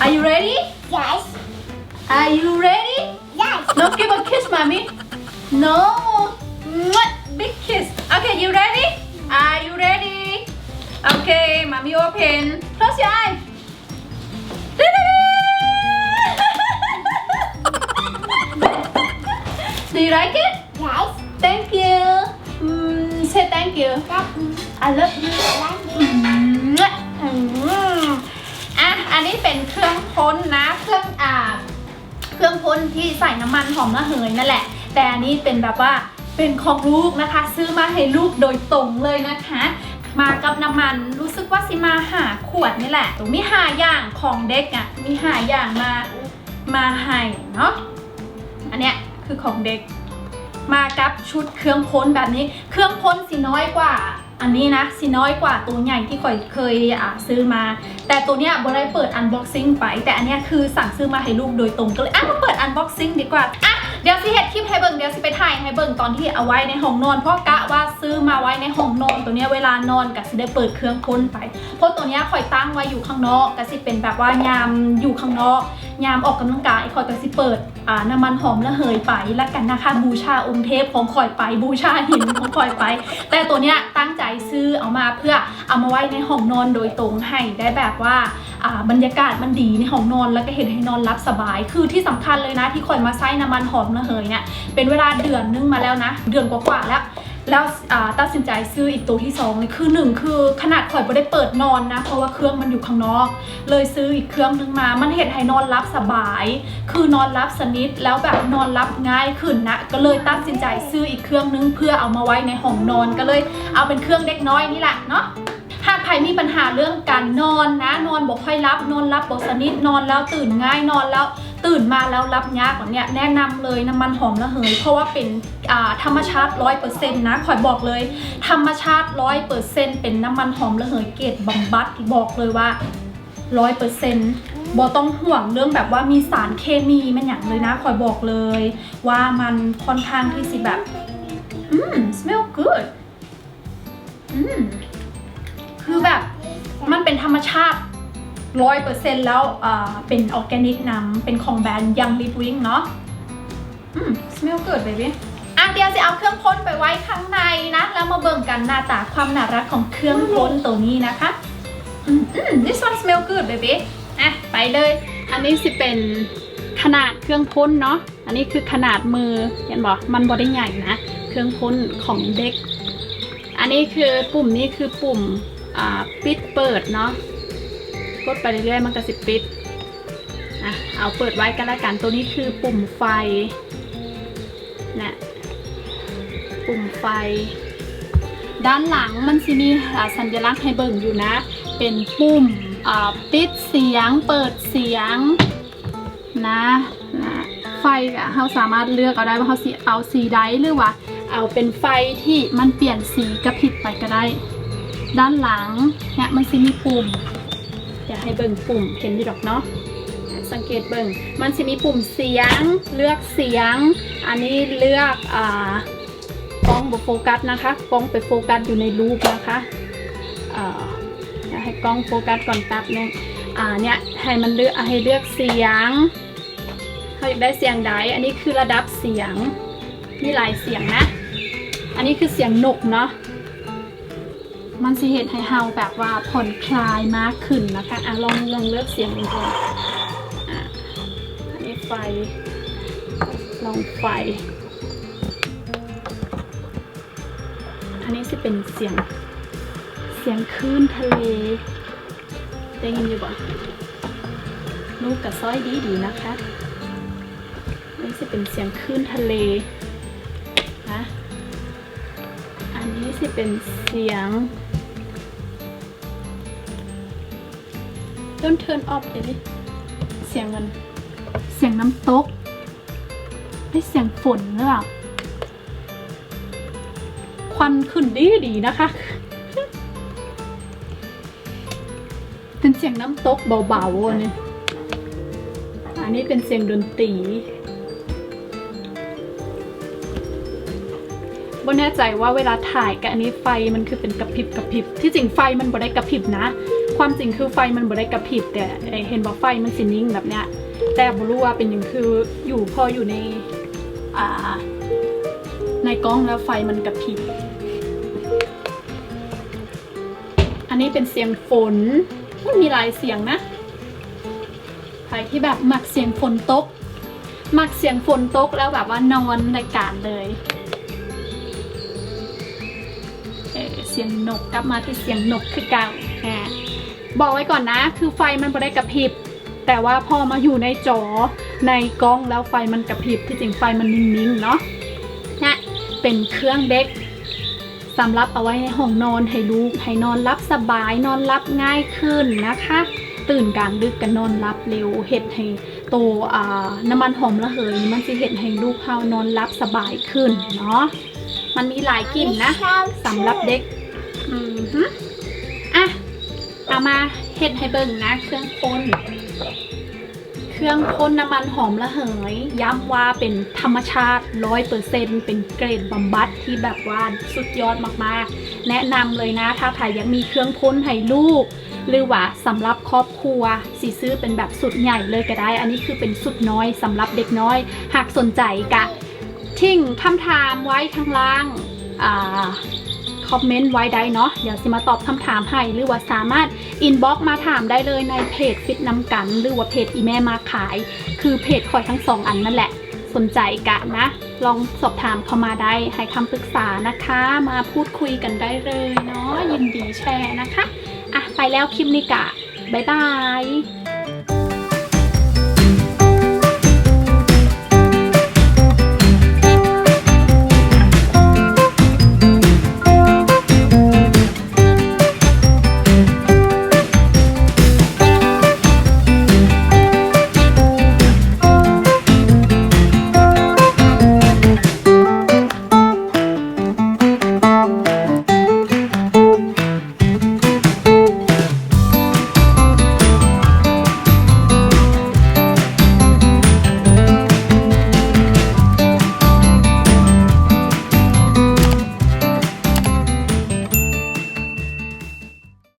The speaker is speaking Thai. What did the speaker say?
Are you ready? Yes. Are you ready? Yes. No give a kiss mommy. No. Mwah. Big kiss. Okay you ready? Are you ready? Okay mommy open. Close your eyes. Do you like it? Yes. Thank you. Mm, Say thank you. Daddy. I love you. Daddy. อื เครื่องพ่นที่ใส่น้ำมันหอมระเหยนั่นแหละ แต่อันนี้เป็นแบบว่าเป็นของลูกนะคะ ซื้อมาให้ลูกโดยตรงเลยนะคะ มากับน้ำมันรู้สึกว่าสิมาหาขวดนี่แหละตรงมีหาอย่างของเด็กอะ่ะมีหาอย่างมามาให้เนาะอันเนี้ยคือของเด็ก มากับชุดเครื่องพ้นแบบนี้ เครื่องพ้นสีน้อยกว่า อันนี้นะสีน้อยกว่าตัวใหญ่ที่ข่อยเคยซื้อมา แต่ตัวเนี้ยบได้เปิดอันบ็อกซิ่งไป แต่อันเนี้ยคือสั่งซื้อมาให้ลูกโดยตรงก็เลยอะมาเปิดอันบ็อกซิ่งดีกว่าอะ เดี๋ยวสิเฮ็ดคลิปให้เบิ่งเดี๋ยวสิไปถ่ายให้เบิ่งตอนที่เอาไว้ในห้องนอนเพราะกะว่าซื้อมาไว้ในห้องนอนตัวเนี้ยเวลานอนกะสิได้เปิดเครื่องพ้นไปเพราะตัวเนี้ยข่อยตั้งไว้อยู่ข้างนอกกะสิเป็นแบบว่ายามอยู่ข้างนอกยามออกกำลังกายข่อยก็สิเปิดอ่าน้ำมันหอมระเหยไปแล้วกันนะคะบูชาองค์เทพของข่อยไปบูชาหินของข่อยไป แต่ตัวเนี้ยตั้งใจซื้อเอามาเพื่อเอามาไว้ในห้องนอนโดยตรงให้ได้แบบว่า บรรยากาศมันดีในห้องนอนแล้วก็เห็นให้นอนรับสบาย คือที่สำคัญเลยนะที่ข่อยมาใช้น้ำมันหอมระเหยเนี่ยเป็นเวลาเดือนนึงมาแล้วนะ เดือนกว่าๆแล้วแล้วตัดสินใจซื้ออีกตัวที่สองเลยคือหนึ่งคือขนาดข่อยไม่ได้เปิดนอนนะ เพราะว่าเครื่องมันอยู่ข้างนอก เลยซื้ออีกเครื่องนึงมา มันเห็นให้นอนรับสบาย คือนอนรับสนิทแล้วแบบนอนรับง่ายขึ้นนะก็เลยตัดสินใจซื้ออีกเครื่องนึง เพื่อเอามาไว้ในห้องนอนก็เลยเอาเป็นเครื่องเด็กน้อยนี่แหละเนาะ หาใครมีปัญหาเรื่องการนอนนะ นอนบกค่อยรับนอนรับบกสนิทนอนแล้วตื่นง่ายนอนแล้วตื่นมาแล้วรับยากกว่าเนี้ยแนะนำเลยน้ำมันหอมระเหย เพราะว่าเป็นธรรมชาติร้อยเปอร์เซ็นต์นะขอยบอกเลย ธรรมชาติร้อยเปอร์เซ็นต์เป็นน้ำมันหอมระเหยเกรดบำบัดบอกเลยว่าร้อยเปอร์เซ็นต์บอต้องห่วงเรื่องแบบว่ามีสารเคมีมันอย่างเลยนะขอยบอกเลย ว่ามันค่อนข้างที่สิแบบ อืม smell good อืม คือแบบมันเป็นธรรมชาติร้อยเปอร์เซ็นต์แล้วเป็นออร์แกนิกน้ำเป็นของแบรนด์ยังลิฟวิงเนาะอืม smell good baby อะเดี๋ยวจะเอาเครื่องพ่นไปไว้ข้างในนะ แล้วมาเบิ่งกันหน้าตาความน่ารักของเครื่องพ่นตัวนี้นะคะอืมอืม this one smell good baby อะไปเลย อันนี้สิเป็นขนาดเครื่องพ่นเนาะอันนี้คือขนาดมือเห็นบอกมันบอได้ใหญ่นะ เครื่องพ่นของเด็ก อันนี้คือปุ่มนี้คือปุ่ม ปิดเปิดเนาะกดไปเรื่อยๆมันก็สิปิดอะเอาเปิดไว้กันแล้วกันตัวนี้คือปุ่มไฟนะปุ่มไฟ ด้านหลังมันสิมีสัญลักษณ์ให้เบิ่งอยู่นะ เป็นปุ่มปิดเสียง เปิดเสียงนะนะไฟอะเราสามารถเลือกเอาได้ว่าเขาสิเอาสีใดหรือว่า เอาเป็นไฟที่มันเปลี่ยนสีกระพริบไปก็ได้ ด้านหลังเนี่ยมันสิมีปุ่มอยากให้เบิ่งปุ่มเห็นดีดอกเนาะสังเกตเบิ่งมันสิมีปุ่มเสียงเลือกเสียง อันนี้เลือกอ่ากล้องบโฟกัสนะคะกล้องไปโฟกัสอยู่ในรูปนะคะอ่าอยากให้กล้องโฟกัสก่อนแป๊บนึงอ่าเนี่ยให้มันเลือกให้เลือกเสียงเขาอยากได้เสียงใดอันนี้คือระดับเสียงมีหลายเสียงนะ อันนี้คือเสียงนกเนาะ มันสิเหตุให้เฮาแบบว่าผ่อนคลายมากขึ้นนะคะอะลองลองเลือกเสียงดูก่อนอะอันนี้ไฟ ลองไฟ อันนี้สิเป็นเสียง เสียงคลื่นทะเล ได้ยินอยู่บ่ลูกกับสร้อยดีดีนะคะอันนี้จะเป็นเสียงคลื่นทะเลนะ อันนี้จะเป็นเสียง Don't turn off baby เสียงมัน เสียงน้ำตกไม่เสียงฝนหรือเปล่าควันขึ้นดีดีนะคะ เป็นเสียงน้ำตกเบาๆอันนี้อันนี้เป็นเสียงดนตรี บ่แน่ใจว่าเวลาถ่ายกับอันนี้ไฟมันคือเป็นกระพริบกระพริบที่จริงไฟมันบ่ได้กระพริบนะ ความจริงคือไฟมันบ่ได้กระพริบแต่เห็นบอกไฟมันสินิ่งแบบเนี้ยแต่บ่รู้ว่าเป็นอย่างคืออยู่พออยู่ในอ่าในกล้องแล้วไฟมันกระพริบอันนี้เป็นเสียงฝนมันมีหลายเสียงนะใครที่แบบมักเสียงฝนตก มักเสียงฝนตกแล้วแบบว่านอนรายการเลย เออเสียงนกกลับมาที่เสียงนกคือเก่าอ่าบอกไว้ก่อนนะ คือไฟมันไม่ได้กระพริบ แต่ว่าพอมาอยู่ในจอในกล้องแล้วไฟมันกระพริบที่จริงไฟมันนิ่งๆเนาะนะเป็นเครื่องเด็กสำหรับเอาไว้ในห้องนอนให้ลูกให้นอนรับสบายนอนรับง่ายขึ้นนะคะ ตื่นกลางดึกกันนอนรับเร็วเห็ดให้โตวอ่าน้ำมันหอมระเหยมันจะเห็ดให้ลูกเฮานอนรับสบายขึ้นเนาะมันมีหลายกลิ่นนะสำหรับเด็กอืม ฮึอะเอามาเห็ดให้เบิ่งนะ เครื่องพ่นเครื่องพ่นน้ำมันหอมระเหย ย้ำว่าเป็นธรรมชาติร้อยเปอร์เซ็นเป็นเกรดบำบัดที่แบบว่าสุดยอดมากๆ แนะนำเลยนะ ถ้าใครยังมีเครื่องพ่นให้ลูก หรือว่าสำหรับครอบครัวสีซื้อเป็นแบบสุดใหญ่เลยก็ได้ อันนี้คือเป็นสุดน้อยสำหรับเด็กน้อย หากสนใจกะทิ้งคำถามไว้ข้างล่างอ่า คอมเมนต์ไว้ได้เนาะเดี๋ยวสิมาตอบคำถามให้หรือว่าสามารถอินบ็อกมาถามได้เลยในเพจฟิตน้ำกัน หรือว่าเพจอีแม่มาขาย คือเพจคอยทั้งสองอันนั่นแหละ สนใจกะนะ ลองสอบถามเข้ามาได้ให้คำปรึกษานะคะ มาพูดคุยกันได้เลยเนาะยินดีแชร์นะคะอะไปแล้วคลิปนี้กะบ๊ายบาย